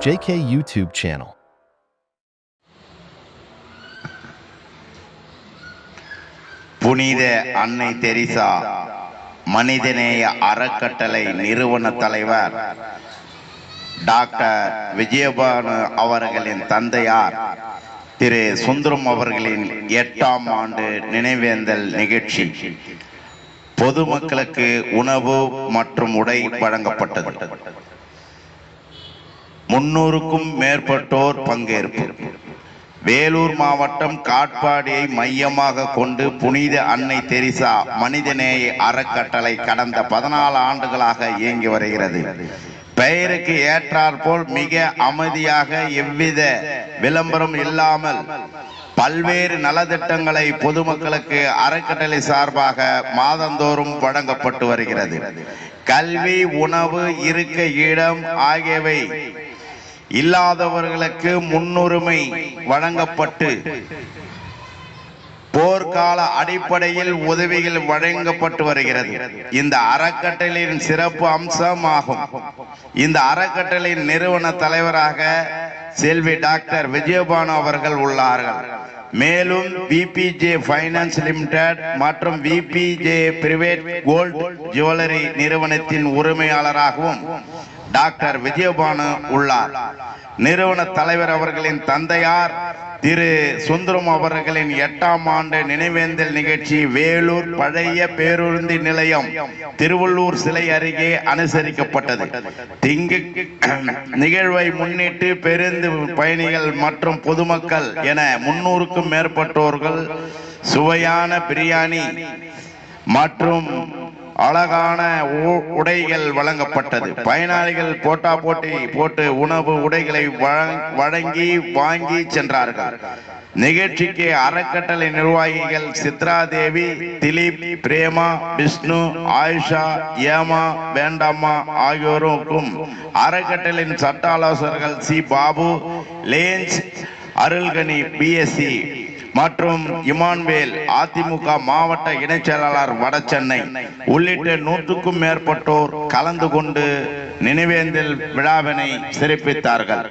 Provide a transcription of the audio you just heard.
JK YouTube channel. புனித அன்னை Theresa மனிதநேய அறக்கட்டளை நிறுவன தலைவர் டாக்டர் விஜயபானு அவர்களின் தந்தையார் திரு சுந்தரம் அவர்களின் எட்டாம் ஆண்டு நினைவேந்தல் நிகழ்ச்சி பொதுமக்களுக்கு உணவு மற்றும் உடை வழங்கப்பட்டது முன்னூறுக்கும் மேற்பட்டோர் பங்கேற்பு வேலூர் மாவட்டம் காட்பாடியை மையமாக கொண்டு புனித அன்னை தெரிசா மனிதநேய அறக்கட்டளை கடந்த பதினாலு ஆண்டுகளாக இயங்கி வருகிறது. பெயருக்கு ஏற்றாற்போல் மிக அமைதியாக எவ்வித விளம்பரம் இல்லாமல் பல்வேறு நலத்திட்டங்களை பொதுமக்களுக்கு அறக்கட்டளை சார்பாக மாதந்தோறும் வழங்கப்பட்டு வருகிறது. கல்வி உணவு இருக்க இடம் ஆகியவை இல்லாதவர்களுக்கு முன்னுரிமை வழங்கப்பட்டு போர்க்கால அடிப்படையில் உதவிகள் வழங்கப்பட்டு வருகிறது. இந்த அறக்கட்டளையின் சிறப்பு அம்சமாகும். இந்த அறக்கட்டளையின் நிறுவன தலைவராக செல்வி டாக்டர் விஜயபானு அவர்கள் உள்ளார்கள். மேலும் விபிஜே ஃபைனான்ஸ் லிமிடெட் மற்றும் விபிஜே பிரைவேட் கோல்ட் ஜுவல்லரி நிறுவனத்தின் உரிமையாளராகவும் டாக்டர் விஜயபானு உள்ளார். நிறுவன தலைவர் அவர்களின் தந்தையார் திரு சுந்தரம் அவர்களின் எட்டாம் ஆண்டு நினைவேந்தல் நிகழ்ச்சி வேலூர் பழைய பேருந்து நிலையம் திருவள்ளூர் சிலை அருகே அனுசரிக்கப்பட்டது. திங்கு நிகழ்வை முன்னிட்டு பேருந்து பயணிகள் மற்றும் பொதுமக்கள் என முன்னூறுக்கும் மேற்பட்டோர்கள் சுவையான பிரியாணி மற்றும் அழகான உ- உடைகள் வழங்கப்பட்டது. பயனாளிகள் போட்டா போட்டி போட்டு உணவு உடைகளை வழங்- வழங்கி வாங்கி சென்றார்கள். நிகழ்ச்சிக்கு அறக்கட்டளை நிர்வாகிகள் சித்ரா தேவி திலீப் பிரேமா விஷ்ணு ஆயிஷா ஏமா வேண்டாமா ஆகியோருக்கும் அறக்கட்டளின் சட்ட ஆலோசகர்கள் C. Babu Lance Arulkani BSc மற்றும் இமான்வேல் அதிமுக மாவட்ட இணைச் செயலாளர் வடசென்னை உள்ளிட்ட நூற்றுக்கும் மேற்பட்டோர் கலந்து கொண்டு நினைவேந்தல் விழாவினை சிறப்பித்தார்கள்.